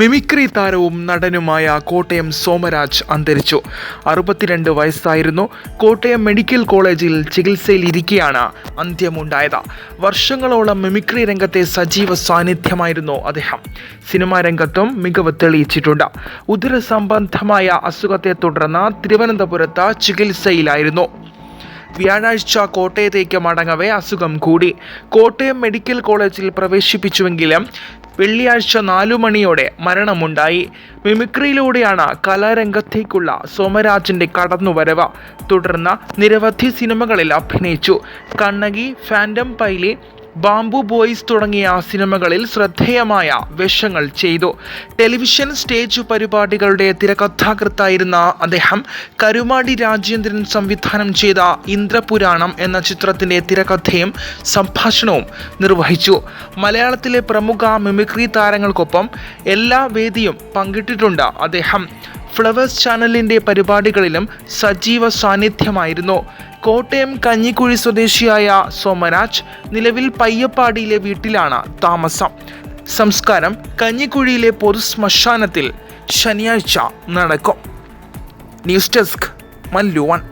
Mimicry താരവും നടനുമായ കോട്ടയം സോമരാജ് അന്തരിച്ചു. അറുപത്തിരണ്ട് വയസ്സായിരുന്നു. കോട്ടയം മെഡിക്കൽ കോളേജിൽ ചികിത്സയിലിരിക്കെയാണ് അന്ത്യമുണ്ടായത്. വർഷങ്ങളോളം മിമിക്രി രംഗത്തെ സജീവ സാന്നിധ്യമായിരുന്നു അദ്ദേഹം. സിനിമാ രംഗത്തും മികവ് തെളിയിച്ചിട്ടുണ്ട്. ഉദരസംബന്ധമായ അസുഖത്തെ തുടർന്ന് തിരുവനന്തപുരത്ത് ചികിത്സയിലായിരുന്നു. വ്യാഴാഴ്ച കോട്ടയത്തേക്ക് മടങ്ങവേ അസുഖം കൂടി. കോട്ടയം മെഡിക്കൽ കോളേജിൽ പ്രവേശിപ്പിച്ചുവെങ്കിലും വെള്ളിയാഴ്ച നാലു മണിയോടെ മരണമുണ്ടായി. മിമിക്രിയിലൂടെയാണ് കലാരംഗത്തേക്കുള്ള സോമരാജിന്റെ കടന്നുവരവ്. തുടർന്ന് നിരവധി സിനിമകളിൽ അഭിനയിച്ചു. Kannaki fandom Paily bamboo boys തുടങ്ങിയ സിനിമകളിൽ ശ്രദ്ധേയമായ വേഷങ്ങൾ ചെയ്തു. ടെലിവിഷൻ സ്റ്റേജ് പരിപാടികളുടെ തിരക്കഥാകൃത്തായിരുന്ന അദ്ദേഹം കരുമാടി രാജേന്ദ്രൻ സംവിധാനം ചെയ്ത ഇന്ദ്രപുരാണം എന്ന ചിത്രത്തിന്റെ തിരക്കഥയും സംഭാഷണവും നിർവഹിച്ചു. മലയാളത്തിലെ പ്രമുഖ മിമിക്രി താരങ്ങൾക്കൊപ്പം എല്ലാ വേദിയും പങ്കിട്ടിട്ടുണ്ട് അദ്ദേഹം. ഫ്ലവേഴ്സ് ചാനലിന്റെ പരിപാടികളിലും സജീവ സാന്നിധ്യമായിരുന്നു. കോട്ടയം കഞ്ഞിക്കുഴി സ്വദേശിയായ സോമരാജ് നിലവിൽ പയ്യപ്പാടിയിലെ വീട്ടിലാണ് താമസം. സംസ്കാരം കഞ്ഞിക്കുഴിയിലെ പൊതു ശ്മശാനത്തിൽ ശനിയാഴ്ച നടക്കും. News desk മല്ലുവൺ